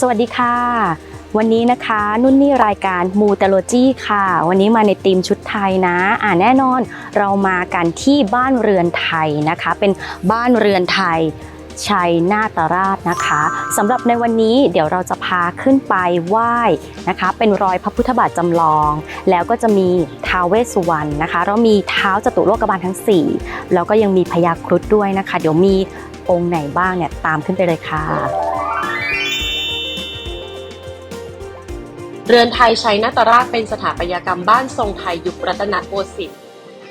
สวัสดีค่ะ วันนี้นะคะนุ่นนี่รายการมูเตโลจีค่ะ วันนี้มาในธีมชุดไทยนะ อ่าแน่นอนเรามากันที่บ้านเรือนไทยนะคะ เป็นบ้านเรือนไทยชัยนาตราชนะคะสำหรับในวันนี้เดี๋ยวเราจะพาขึ้นไปไหว้นะคะ เป็นรอยพระพุทธบาทจำลอง แล้วก็จะมีท้าวเวสสุวรรณนะคะเรามีเท้าจตุโลกบาลทั้ง 4 แล้วก็ยังมีพญาครุฑด้วยนะคะ เดี๋ยวมีองค์ไหนบ้างเนี่ยตามขึ้นไปเลยค่ะ เรือนไทยใชัยนาตราชเป็นสถาปัตยกรรมบ้านทรงไทยยุครัตนโกสินทร์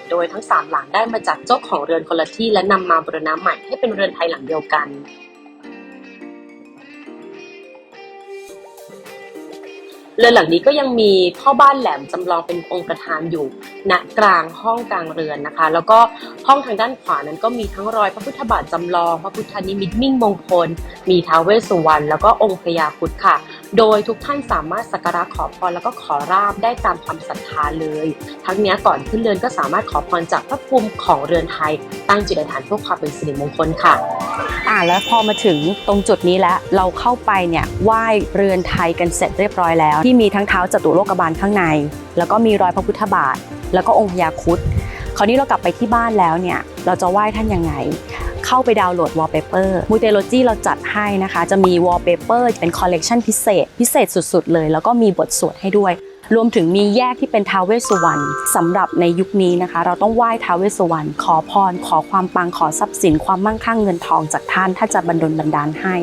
โดยทั้งสามหลังได้มาจากเจ้าของเรือนคนละที่และนำมาบรณะใหม่ให้เป็นเรือนไทยหลังเดียวกัน เรือนหลังนี้ก็ยังมีพ่อบ้านแหลมจำลองเป็นองค์ประธานอยู่ณกลางห้องกลางเรือนนะคะ แล้วก็ห้องทางด้านขวานั้นก็มีทั้งรอยพระพุทธบาทจำลอง พระพุทธนิมิตมิ่งมงคล มีท้าวเวสสุวรรณแล้วก็องค์พญาครุฑค่ะโดยทุกท่านสามารถสักการะขอพรแล้วก็ขอราบได้ตามความศรัทธาเลย ทั้งนี้ก่อนขึ้นเรือนก็สามารถขอพรจากพระภูมิของเรือนไทย ตั้งจิตอธิษฐานเพื่อความเป็นสิริมงคลค่ะอ่าแล้วพอมาถึงตรงจุดนี้แล้วเราเข้าไปเนี่ยไหว้เรือนไทยกันเสร็จเรียบร้อยแล้ว ที่มีทั้งเท้าจตุโลกบาลข้างใน แล้วก็มีรอยพระพุทธบาท แล้วก็องค์พญาครุฑ คราวนี้เรากลับไปที่บ้านแล้วเนี่ยเราจะไหว้ท่านยังไง เข้าไปดาวน์โหลดวอลเปเปอร์มูเตโลจีเราจัดให้นะคะ จะมีวอลเปเปอร์เป็นคอลเลกชันพิเศษ พิเศษสุด ๆ เลย แล้วก็มีบทสวดให้ด้วย รวมถึงมีแยกที่เป็นท้าวเวสสุวรรณสำหรับในยุคนี้นะคะ เราต้องไหว้ท้าวเวสสุวรรณขอพร ขอความปังขอทรัพย์สินความมั่งคั่งเงินทองจากท่านถ้าจะบันดลบันดาลให้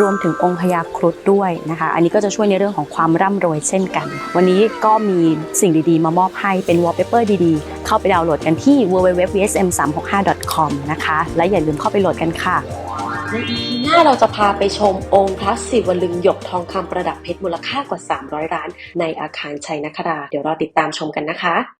รวมถึงองค์พญาครุฑด้วยนะคะ อันนี้ก็จะช่วยในเรื่องของความร่ำรวยเช่นกัน วันนี้ก็มีสิ่งดีๆ มามอบให้เป็นวอลเปเปอร์ดีๆ เข้าไปดาวน์โหลดกันที่ www.vsm365.com นะคะและอย่าลืมเข้าไปโหลดกันค่ะ ใน EP หน้าเราจะพาไปชมองค์พระศิวลึงหยกทองคำประดับเพชรมูลค่ากว่า 300ล้าน ในอาคารชัยนครา เดี๋ยวรอติดตามชมกันนะคะ